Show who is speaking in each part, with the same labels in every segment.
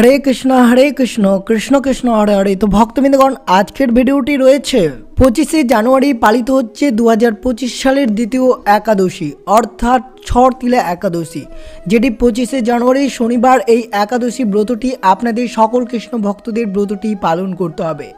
Speaker 1: হরে কৃষ্ণ হরে কৃষ্ণ কৃষ্ণ কৃষ্ণ, হরে হরে। তো ভক্তবৃন্দগণ, আজকের ভিডিওটি রয়েছে পঁচিশে জানুয়ারি পালিত হচ্ছে দু সালের দ্বিতীয় একাদশী, অর্থাৎ ছর তিলা একাদশী, যেটি পঁচিশে জানুয়ারি শনিবার এই একাদশী ব্রতটি আপনাদের সকল কৃষ্ণ ভক্তদের ব্রতটি পালন করতে হবে।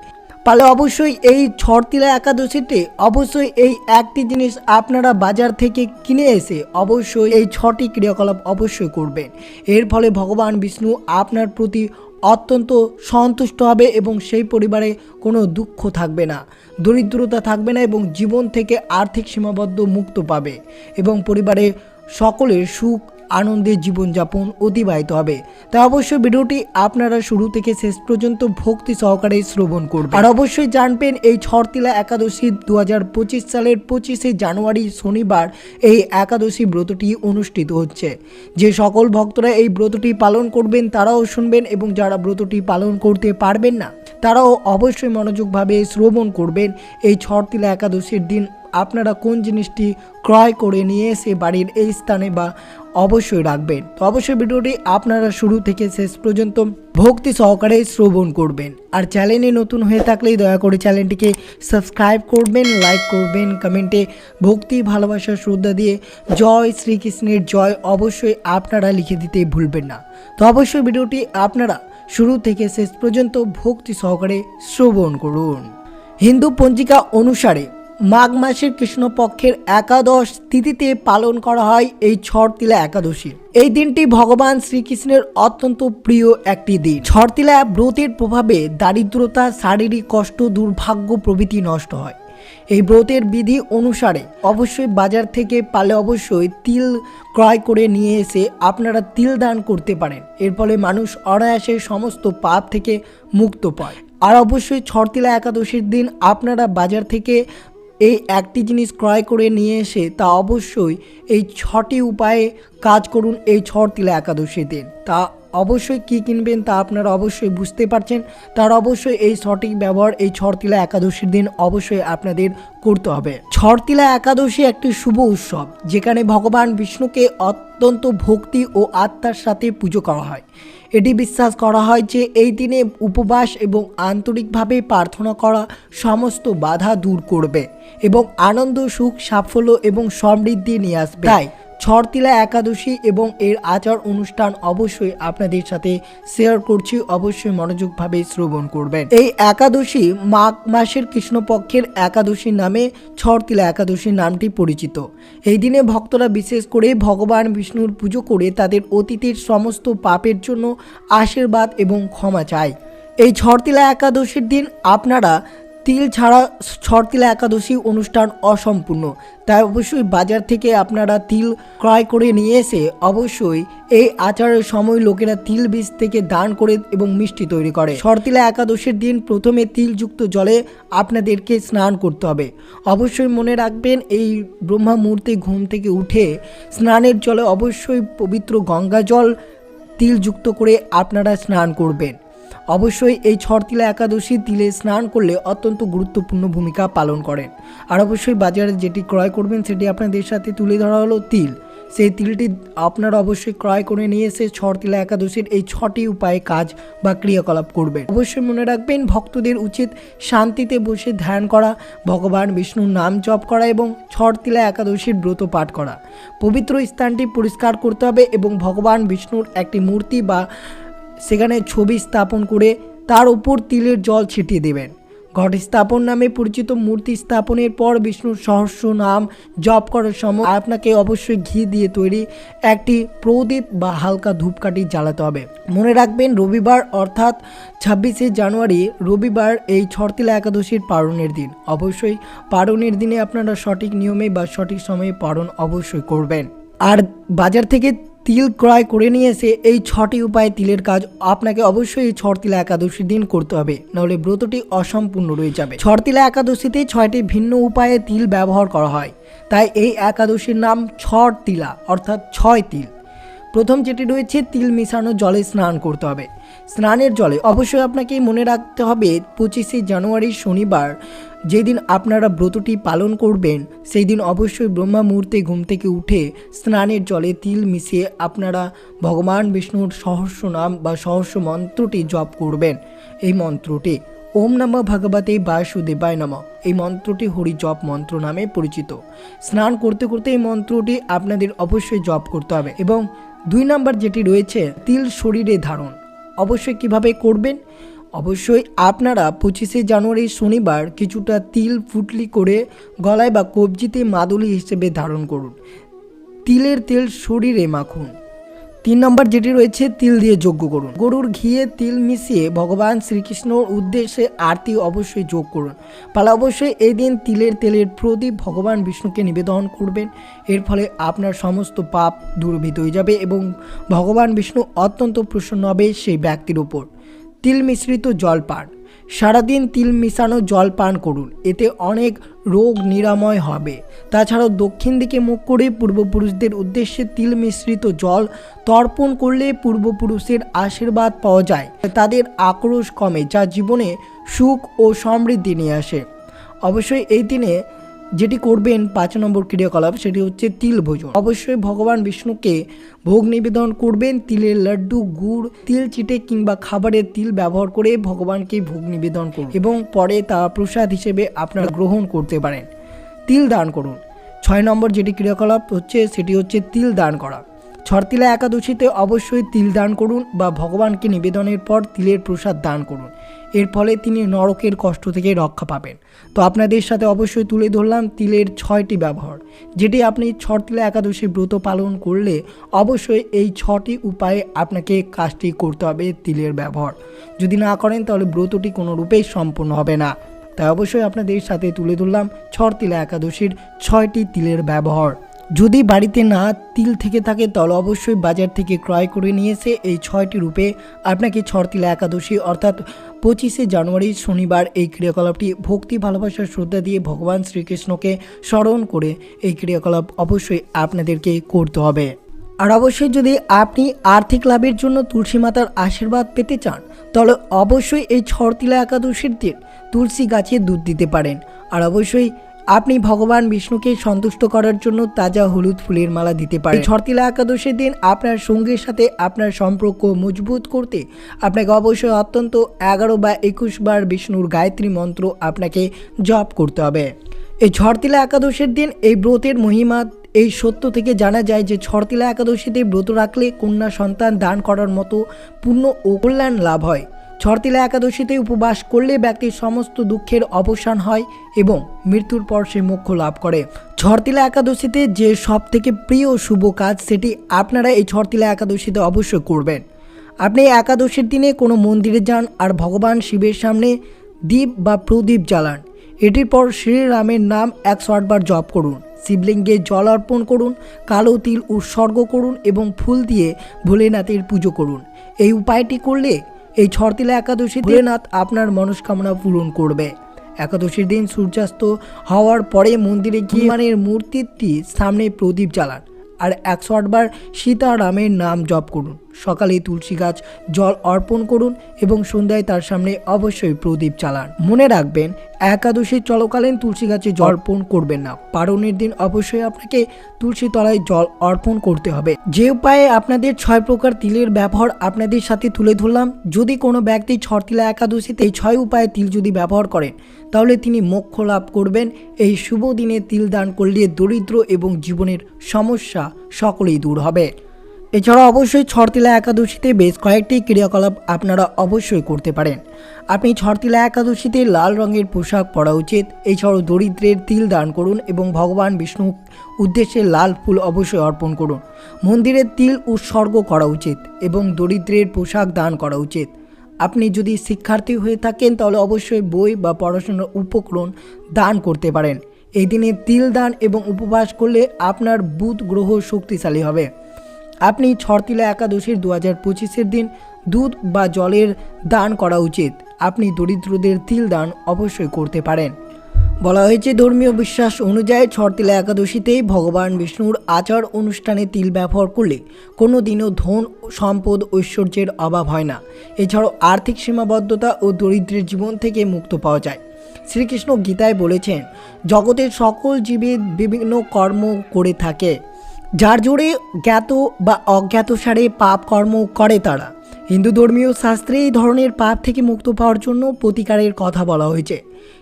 Speaker 1: পালে অবশ্যই এই ছড়তিলা একাদশীতে অবশ্যই এই একটি জিনিস আপনারা বাজার থেকে কিনে এসে অবশ্যই এই ছটি ক্রিয়াকলাপ অবশ্যই করবেন। এর ফলে ভগবান বিষ্ণু আপনার প্রতি অত্যন্ত সন্তুষ্ট হবে এবং সেই পরিবারে কোনো দুঃখ থাকবে না। দরিদ্রতা থাকবে না এবং জীবন থেকে আর্থিক সীমাবদ্ধ মুক্ত পাবে এবং পরিবারে সকলের সুখ আনন্দে জীবনযাপন অতিবাহিত হবে। তাই অবশ্যই ভিডিওটি আপনারা শুরু থেকে শেষ পর্যন্ত ভক্তি সহকারে শ্রবণ করবেন। আর অবশ্যই জানবেন, এই ছড়তিলা একাদশী দু হাজার পঁচিশ সালের পঁচিশে জানুয়ারি শনিবার এই একাদশী ব্রতটি অনুষ্ঠিত হচ্ছে। যে সকল ভক্তরা এই ব্রতটি পালন করবেন, তারাও শুনবেন এবং যারা ব্রতটি পালন করতে পারবেন না, তারাও অবশ্যই মনোযোগভাবে শ্রবণ করবেন। এই ছড়তিলা একাদশীর দিন আপনারা কোন জিনিসটি ক্রয় করে নিয়ে এসে বাড়ির এই স্থানে বা অবশ্যই রাখবেন। তো অবশ্যই ভিডিওটি আপনারা শুরু থেকে শেষ পর্যন্ত ভক্তি সহকারে শ্রবণ করবেন। আর চ্যানেলে নতুন হয়ে থাকলেই দয়া করে চ্যানেলটিকে সাবস্ক্রাইব করবেন, লাইক করবেন, কমেন্টে ভক্তি, ভালোবাসা, শ্রদ্ধা দিয়ে জয় শ্রীকৃষ্ণের জয় অবশ্যই আপনারা লিখে দিতে ভুলবেন না। তো অবশ্যই ভিডিওটি আপনারা শুরু থেকে শেষ পর্যন্ত ভক্তি সহকারে শ্রবণ করুন। হিন্দু পঞ্জিকা অনুসারে মাঘ মাসের কৃষ্ণপক্ষের একাদশ তিথিতে পালন করা হয় এই ছড়তিলা একাদশী। এই দিনটি ভগবান শ্রীকৃষ্ণের অত্যন্ত প্রিয় একটি দিন। ছড়তিলা ব্রতের প্রভাবে দারিদ্রতা, শারীরিক কষ্ট, দুর্ভাগ্য প্রভৃতি নষ্ট হয়। এই ব্রতের বিধি অনুসারে অবশ্যই বাজার থেকে পালে অবশ্যই তিল ক্রয় করে নিয়ে এসে আপনারা তিল দান করতে পারেন। এর ফলে মানুষ অনায়াসে সমস্ত পাপ থেকে মুক্ত পায়। আর অবশ্যই ছড়তিলা একাদশীর দিন আপনারা বাজার থেকে এই একটি জিনিস ক্রয় করে নিয়ে এসে তা অবশ্যই এই ছটি উপায়ে কাজ করুন এই ছড়তিলা একাদশীর দিন তা অবশ্যই কি কিনবেন তা আপনারা অবশ্যই বুঝতে পারছেন। তার অবশ্যই এই সঠিক ব্যবহার এই ছড়তিলা একাদশীর দিন অবশ্যই আপনাদের করতে হবে। ছড়তিলা একাদশী একটি শুভ উৎসব, যেখানে ভগবান বিষ্ণুকে অত্যন্ত ভক্তি ও আত্মার সাথে পুজো করা হয়। এটি বিশ্বাস করা হয় যে এই দিনে উপবাস এবং আন্তরিকভাবে প্রার্থনা করা সমস্ত বাধা দূর করবে এবং আনন্দ, সুখ, সাফল্য এবং সমৃদ্ধি নিয়ে আসবে। তাই ছড়তিলা একাদশী এবং এর আচার অনুষ্ঠান অবশ্যই আপনাদের সাথে শেয়ার করছি। অবশ্যই মনোযোগভাবে শ্রবণ করবেন। এই একাদশী মাঘ মাসের কৃষ্ণপক্ষের একাদশী নামে ছরতিলা একাদশী নামটি পরিচিত। এই দিনে ভক্তরা বিশেষ করে ভগবান বিষ্ণুর পুজো করে তাদের অতীতের সমস্ত পাপের জন্য আশীর্বাদ এবং ক্ষমা চায়। এই ছড়তিলা একাদশীর দিন আপনারা তিল ছাড়া ছড়তিলা একাদশী অনুষ্ঠান অসম্পূর্ণ। তাই অবশ্যই বাজার থেকে আপনারা তিল ক্রয় করে নিয়ে এসে অবশ্যই এই আচারের সময় লোকেরা তিল বীজ থেকে দান করে এবং মিষ্টি তৈরি করে। শর্তিলা একাদশীর দিন প্রথমে তিলযুক্ত জলে আপনাদেরকে স্নান করতে হবে। অবশ্যই মনে রাখবেন, এই ব্রহ্মা মুহূর্তে ঘুম থেকে উঠে স্নানের জলে অবশ্যই পবিত্র গঙ্গা জল তিলযুক্ত করে আপনারা স্নান করবেন। অবশ্যই এই ছড়তিলা একাদশী তিলে স্নান করলে অত্যন্ত গুরুত্বপূর্ণ ভূমিকা পালন করেন। আর অবশ্যই বাজারে যেটি ক্রয় করবেন সেটি আপনাদের সাথে তুলে ধরা হলো তিল। সেই তিলটি আপনারা অবশ্যই ক্রয় করে নিয়ে এসে ছড়তিলা একাদশীর এই ছটি উপায়ে কাজ বা ক্রিয়াকলাপ করবেন। অবশ্যই মনে রাখবেন, ভক্তদের উচিত শান্তিতে বসে ধ্যান করা, ভগবান বিষ্ণুর নাম জপ করা এবং ছড়তিলা একাদশীর ব্রত পাঠ করা। পবিত্র স্থানটি পরিষ্কার করতে হবে এবং ভগবান বিষ্ণুর একটি মূর্তি বা সেখানে ছবি স্থাপন করে তার উপর তিলের জল ছিটিয়ে দেবেন। ঘট স্থাপন নামে পরিচিত মূর্তি স্থাপনের পর বিষ্ণুর সহস্র নাম জপ করার সময় আপনাকে অবশ্যই ঘি দিয়ে তৈরি একটি প্রদীপ বা হালকা ধূপকাঠি জ্বালাতে হবে। মনে রাখবেন, রবিবার অর্থাৎ ছাব্বিশে জানুয়ারি, রবিবার এই ছরতিলা একাদশীর পারণের দিন। অবশ্যই পারণের দিনে আপনারা সঠিক নিয়মে বা সঠিক সময়ে পারণ অবশ্যই করবেন। আর বাজার থেকে তিল ক্রয় করে নিয়ে এসে এই ছটি উপায়ে তিলের কাজ আপনাকে অবশ্যই এই ছড়তিলা একাদশীর দিন করতে হবে, নাহলে ব্রতটি অসম্পূর্ণ রয়ে যাবে। ছড়তিলা একাদশীতে ছয়টি ভিন্ন উপায়ে তিল ব্যবহার করা হয়, তাই এই একাদশীর নাম ছড় তিলা অর্থাৎ ছয় তিল। প্রথম যেটি রয়েছে, তিল মিশানো জলে স্নান করতে হবে। স্নানের জলে অবশ্যই আপনাকে মনে রাখতে হবে, পঁচিশে জানুয়ারি শনিবার যেদিন আপনারা ব্রতটি পালন করবেন সেই দিন অবশ্যই ব্রহ্মা মুহূর্তে ঘুম থেকে উঠে স্নানের জলে তিল মিশিয়ে আপনারা ভগবান বিষ্ণুর সহস্র নাম বা সহস্র মন্ত্রটি জপ করবেন। এই মন্ত্রটি ওম নম ভগবতে বাসুদেবায় নম। এই মন্ত্রটি হরি জপ মন্ত্র নামে পরিচিত। স্নান করতে করতে এই মন্ত্রটি আপনাদের অবশ্যই জপ করতে হবে এবং দুই নাম্বার যেটি রয়েছে, তিল শরীরে ধারণ। অবশ্যই কীভাবে করবেন? অবশ্যই আপনারা পঁচিশে জানুয়ারি শনিবার কিছুটা তিল ফুটলি করে গলায় বা কবজিতে মাদুলি হিসেবে ধারণ করুন। তিলের তেল শরীরে মাখুন। তিন নম্বর যেটি রয়েছে, তিল দিয়ে যজ্ঞ করুন। গরুর ঘিয়ে তিল মিশিয়ে ভগবান শ্রীকৃষ্ণর উদ্দেশ্যে আরতি অবশ্যই যোগ করুন। পালা অবশ্যই এই দিন তিলের তেলের প্রদীপ ভগবান বিষ্ণুকে নিবেদন করবেন। এর ফলে আপনার সমস্ত পাপ দূরভূত হয়ে যাবে এবং ভগবান বিষ্ণু অত্যন্ত প্রসন্ন হবে সেই ব্যক্তির উপর। তিল মিশ্রিত জল পান সারাদিন তিল মিশানো জল পান করুন, এতে অনেক রোগ নিরাময় হবে। তাছাড়াও দক্ষিণ দিকে মুখ করে পূর্বপুরুষদের উদ্দেশ্যে তিল মিশ্রিত জল তর্পণ করলে পূর্বপুরুষের আশীর্বাদ পাওয়া যায়। তাদের আক্রোশ কমে, যা জীবনে সুখ ও সমৃদ্ধি নিয়ে আসে। অবশ্যই এই দিনে যেটি করবেন পাঁচ নম্বর ক্রিয়াকলাপ, সেটি হচ্ছে তিল ভোজন। অবশ্যই ভগবান বিষ্ণুকে ভোগ নিবেদন করবেন, তিলের লাড্ডু, গুড়, তিল চিটে কিংবা খাবারের তিল ব্যবহার করে ভগবানকে ভোগ নিবেদন করুন এবং পরে তা প্রসাদ হিসেবে আপনারা গ্রহণ করতে পারেন। তিল দান করুন। ছয় নম্বর যেটি ক্রিয়াকলাপ হচ্ছে, সেটি হচ্ছে তিল দান করা। ছরতিলা একাদশীতে অবশ্যই তিল দান করুন বা ভগবানকে নিবেদনের পর তিলের প্রসাদ দান করুন। এর ফলে তিনি নরকের কষ্ট থেকে রক্ষা পাবেন। তো আপনাদের সাথে অবশ্যই তুলে ধরলাম তিলের ছয়টি ব্যবহার, যেটি আপনি ছরতিলা একাদশী ব্রত পালন করলে অবশ্যই এই ছটি উপায়ে আপনাকে কাজটি করতে হবে তিলের ব্যবহার। যদি না করেন তাহলে ব্রতটি কোনো রূপেই সম্পূর্ণ হবে না। তাই অবশ্যই আপনাদের সাথে তুলে ধরলাম ছরতিলা একাদশীর ছয়টি তিলের ব্যবহার। যদি বাড়িতে না তিল থেকে থাকে, তাহলে অবশ্যই বাজার থেকে ক্রয় করে নিয়ে এসে এই ছয়টি রূপে আপনাকে ছরতিলা একাদশী অর্থাৎ পঁচিশে জানুয়ারি শনিবার এই ক্রিয়াকলাপটি ভক্তি, ভালোবাসার শ্রদ্ধা দিয়ে ভগবান শ্রীকৃষ্ণকে স্মরণ করে এই ক্রিয়াকলাপ অবশ্যই আপনাদেরকে করতে হবে। আর অবশ্যই যদি আপনি আর্থিক লাভের জন্য তুলসী মাতার আশীর্বাদ পেতে চান, তাহলে অবশ্যই এই ছরতিলা একাদশীর দিন তুলসী গাছে দুধ দিতে পারেন। আর অবশ্যই আপনি ভগবান বিষ্ণুকে সন্তুষ্ট করার জন্য তাজা হলুদ ফুলের মালা দিতে পারেন। ছরতিলা একাদশীর দিন আপনার সঙ্গীর সাথে আপনার সম্পর্ক মজবুত করতে আপনাকে অবশ্যই অত্যন্ত এগারো বা একুশ বার বিষ্ণুর গায়ত্রী মন্ত্র আপনাকে জপ করতে হবে। এই ছরতিলা একাদশীর দিন এই ব্রতের মহিমা, এই সত্য থেকে জানা যায় যে ছরতিলা একাদশীতে ব্রত রাখলে কন্যা সন্তান দান করার মতো পূর্ণ ও কল্যাণ লাভ হয়। ছরতিলা একাদশীতে উপবাস করলে ব্যক্তির সমস্ত দুঃখের অবসান হয় এবং মৃত্যুর পর সে মোক্ষ লাভ করে। ছরতিলা একাদশীতে যে সব থেকে প্রিয় শুভ কাজ, সেটি আপনারা এই ছরতিলা একাদশীতে অবশ্যই করবেন। আপনি একাদশীর দিনে কোনো মন্দিরে যান আর ভগবান শিবের সামনে দীপ বা প্রদীপ জ্বালান। এটির পর শ্রীরামের নাম একশো আটবার জপ করুন, শিবলিঙ্গে জল অর্পণ করুন, কালো তিল উৎসর্গ করুন এবং ফুল দিয়ে ভোলেনাথের পুজো করুন। এই উপায়টি করলে এই ছরতিলা একাদশী ভোলেনাথ আপনার মনস্কামনা পূরণ করবে। একাদশীর দিন সূর্যাস্ত হওয়ার পরে মন্দিরে গিয়ে মানের মূর্তিটি সামনে প্রদীপ জ্বালান আর একশো আটবার সীতারামের নাম জপ করুন। সকালে তুলসী গাছ জল অর্পণ করুন এবং সন্ধ্যায় তার সামনে অবশ্যই প্রদীপ চালান। মনে রাখবেন, একাদশী চলকালীন তুলসী গাছে জল অর্পণ করবেন না। পারণের দিন অবশ্যই আপনাকে তুলসী তলায় জল অর্পণ করতে হবে। যে উপায়ে আপনাদের ছয় প্রকার তিলের ব্যবহার আপনাদের সাথে তুলে ধরলাম, যদি কোনো ব্যক্তি ছরতিলা একাদশীতে এই ছয় উপায়ে তিল যদি ব্যবহার করেন, তাহলে তিনি মোক্ষ লাভ করবেন। এই শুভ দিনে তিল দান করলে দরিদ্র এবং জীবনের সমস্যা সকলেই দূর হবে। এছাড়া অবশ্যই ছরতিলা একাদশীতে বেশ কয়েকটি ক্রিয়াকলাপ আপনারা অবশ্যই করতে পারেন। আপনি ছরতিলা একাদশীতে লাল রঙের পোশাক পরা উচিত, এছাড়াও দরিদ্রের তিল দান করুন এবং ভগবান বিষ্ণু উদ্দেশ্যে লাল ফুল অবশ্যই অর্পণ করুন। মন্দিরের তিল উৎসর্গ করা উচিত এবং দরিদ্রের পোশাক দান করা উচিত। আপনি যদি শিক্ষার্থী হয়ে থাকেন, তাহলে অবশ্যই বই বা পড়াশোনার উপকরণ দান করতে পারেন। এই দিনে তিল দান এবং উপবাস করলে আপনার বুধ গ্রহ শক্তিশালী হবে। আপনি ছরতিলা একাদশীর দু হাজার পঁচিশের দিন দুধ বা জলের দান করা উচিত। আপনি দরিদ্রদের তিল দান অবশ্যই করতে পারেন। বলা হয়েছে, ধর্মীয় বিশ্বাস অনুযায়ী ছটতিলা একাদশীতে ভগবান বিষ্ণুর আচার অনুষ্ঠানে তিল ব্যবহার করলে কোনো দিনও ধন, সম্পদ, ঐশ্বর্যের অভাব হয় না। এছাড়াও আর্থিক সীমাবদ্ধতা ও দরিদ্রের জীবন থেকে মুক্ত পাওয়া যায়। শ্রীকৃষ্ণ গীতায় বলেছেন, জগতের সকল জীবের বিভিন্ন কর্ম করে থাকে। যার জোরে জ্ঞাত বা অজ্ঞাত সারে পাপ কর্ম করে তারা। হিন্দু ধর্মীয় শাস্ত্রে এই ধরনের পাপ থেকে মুক্ত পাওয়ার জন্য প্রতিকারের কথা বলা হয়েছে।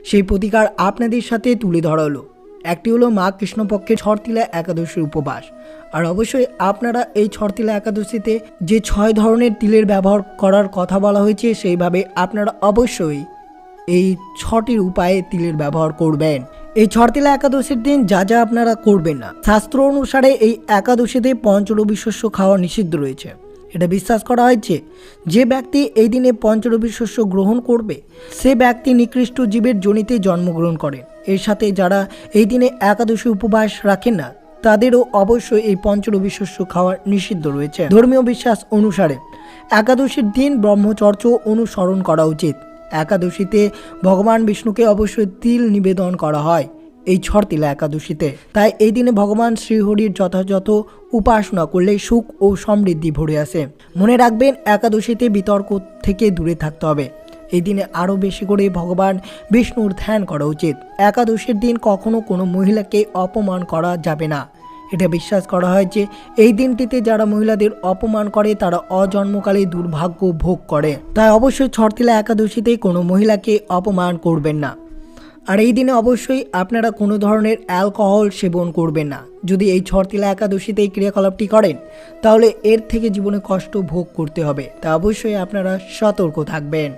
Speaker 1: সেই প্রতিকার আপনাদের সাথে তুলে ধরা হলো একটি হলো মা কৃষ্ণপক্ষের ছড়তিলা একাদশীর উপবাস। আর অবশ্যই আপনারা এই ছড়তিলা একাদশীতে যে ছয় ধরনের তিলের ব্যবহার করার কথা বলা হয়েছে, সেইভাবে আপনারা অবশ্যই এই ছটির উপায়ে তিলের ব্যবহার করবেন। এই ছড়তিলা একাদশীর দিন যা যা আপনারা করবেন না, শাস্ত্র অনুসারে এই একাদশীতে পঞ্চরবি শস্য খাওয়া নিষিদ্ধ রয়েছে। এটা বিশ্বাস করা হয়েছে যে ব্যক্তি এই দিনে পঞ্চরবি শস্য গ্রহণ করবে, সে ব্যক্তি নিকৃষ্ট জীবের জনিতে জন্মগ্রহণ করেন এর সাথে যারা এই দিনে একাদশী উপবাস রাখেন না, তাদেরও অবশ্যই এই পঞ্চরবি শস্য খাওয়া নিষিদ্ধ রয়েছে। ধর্মীয় বিশ্বাস অনুসারে একাদশীর দিন ব্রহ্মচর্য অনুসরণ করা উচিত। একাদশীতে ভগবান বিষ্ণুকে অবশ্যই তিল নিবেদন করা হয়, এই ছড়তিলা একাদশীতে। তাই এই দিনে ভগবান শ্রীহরির যথাযথ উপাসনা করলে সুখ ও সমৃদ্ধি ভরে আসে। মনে রাখবেন, একাদশীতে বিতর্ক থেকে দূরে থাকতে হবে। এই দিনে আরও বেশি করে ভগবান বিষ্ণুর ধ্যান করা উচিত। একাদশীর দিন কখনো কোনো মহিলাকে অপমান করা যাবে না। এটা বিশ্বাস করা হয় যে এই দিনটিতে যারা মহিলাদের অপমান করে, তারা অজন্মকালে দুর্ভাগ্য ভোগ করে। তাই অবশ্যই ছটতিলা একাদশীতে কোনো মহিলাকে অপমান করবেন না। আর এই দিনে অবশ্যই আপনারা কোনো ধরনের অ্যালকোহল সেবন করবেন না। যদি এই ছটতিলা একাদশীতে এই ক্রিয়াকলাপটি করেন, তাহলে এর থেকে জীবনে কষ্ট ভোগ করতে হবে। তা অবশ্যই আপনারা সতর্ক থাকবেন।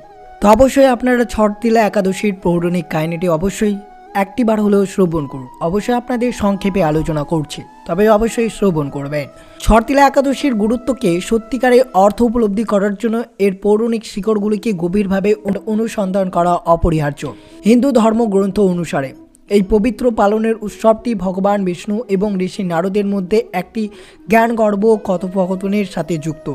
Speaker 1: তো অবশ্যই আপনারা ছটতিলা একাদশীর পৌরাণিক কাহিনীটি অবশ্যই একটিবার হলেও শ্রবণ করুন। অবশ্যই আপনাদের সংক্ষেপে আলোচনা করছি, তবে অবশ্যই শ্রবণ করবেন। ছরতিলা একাদশীর গুরুত্বকে সত্যিকারে অর্থ উপলব্ধি করার জন্য এর পৌরাণিক শিকড়গুলিকে গভীরভাবে অনুসন্ধান করা অপরিহার্য। হিন্দু ধর্মগ্রন্থ অনুসারে, এই পবিত্র পালনের উৎসবটি ভগবান বিষ্ণু এবং ঋষি নারদের মধ্যে একটি জ্ঞানগর্ভ কথোপকথনের সাথে যুক্ত।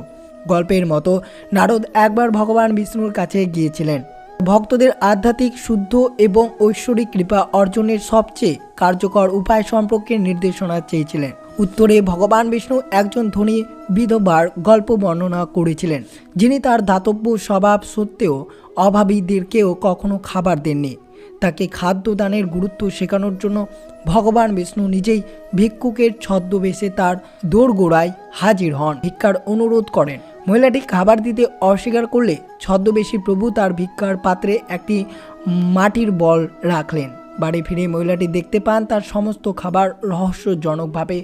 Speaker 1: গল্পের মতো নারদ একবার ভগবান বিষ্ণুর কাছে গিয়েছিলেন। ভক্তদের আধ্যাত্মিক, শুদ্ধ এবং ঐশ্বরিক কৃপা অর্জনের সবচেয়ে কার্যকর উপায় সম্পর্কে নির্দেশনা চেয়েছিলেন। উত্তরে ভগবান বিষ্ণু একজন ধনী বিধবার গল্প বর্ণনা করেছিলেন, যিনি তার দাতব্য স্বভাব সত্ত্বেও অভাবীদেরকেও কখনো খাবার দেননি। তাকে খাদ্যদানের গুরুত্ব শেখানোর জন্য ভগবান বিষ্ণু নিজেই ভিক্ষুকের ছদ্মবেশে তার দোরগোড়ায় হাজির হন। ভিক্ষার অনুরোধ করেন মহিলাটি খাবার দিতে অস্বীকার করলে ছদ্মবেশী প্রভু তার ভিক্ষার পাত্রে একটি মাটির বল রাখলেন। বাড়ি ফিরে মহিলাটি দেখতে পান তার সমস্ত খাবার রহস্যজনকভাবে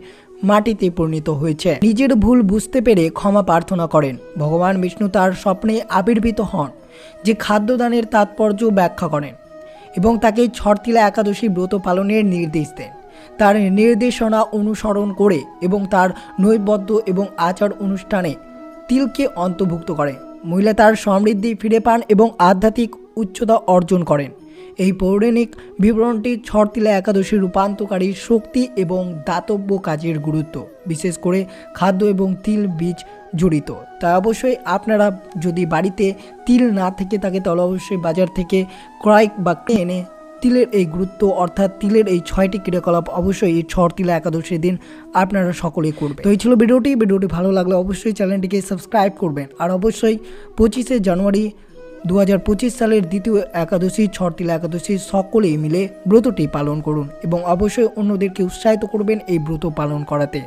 Speaker 1: মাটিতে পরিণত হয়েছে। নিজের ভুল বুঝতে পেরে ক্ষমা প্রার্থনা করেন। ভগবান বিষ্ণু তার স্বপ্নে আবির্ভূত হন, যে খাদ্যদানের তাৎপর্য ব্যাখ্যা করেন এবং তাকে ছটতিলা একাদশী ব্রত পালনের নির্দেশ দেন। তার নির্দেশনা অনুসরণ করে এবং তার নৈবদ্য এবং আচার অনুষ্ঠানে তিলকে অন্তর্ভুক্ত করে মহিলা তার সমৃদ্ধি ফিরে পান এবং আধ্যাত্মিক উচ্চতা অর্জন করেন। এই পৌরাণিক বিবরণটি ছটতিলা একাদশী রূপান্তকারী শক্তি এবং দাতব্য কাজের গুরুত্ব, বিশেষ করে খাদ্য এবং তিল বীজ জড়িত। তাই অবশ্যই আপনারা যদি বাড়িতে তিল না থেকে থাকে, তাহলে অবশ্যই বাজার থেকে ক্রয় বা এনে তিলের এই গুরুত্ব অর্থাৎ তিলের এই ছয়টি ক্রিয়াকলাপ অবশ্যই এই ছর তিলা একাদশীর দিন আপনারা সকলেই করবেন। তো এই ছিল ভিডিওটি। ভিডিওটি ভালো লাগলে অবশ্যই চ্যানেলটিকে সাবস্ক্রাইব করবেন। আর অবশ্যই পঁচিশে জানুয়ারি দু হাজার পঁচিশ সালের দ্বিতীয় একাদশী ছরতিলা একাদশী সকলেই মিলে ব্রতটি পালন করুন এবং অবশ্যই অন্যদেরকে উৎসাহিত করবেন এই ব্রত পালন করাতে।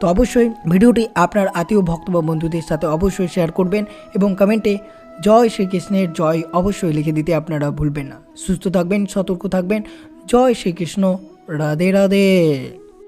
Speaker 1: তো অবশ্যই ভিডিওটি আপনার আত্মীয়, ভক্ত বা বন্ধুদের সাথে অবশ্যই শেয়ার করবেন এবং কমেন্টে জয় শ্রীকৃষ্ণের জয় অবশ্যই লিখে দিতে আপনারা ভুলবেন না। সুস্থ থাকবেন, সতর্ক থাকবেন। জয় শ্রীকৃষ্ণ। রাধে রাধে।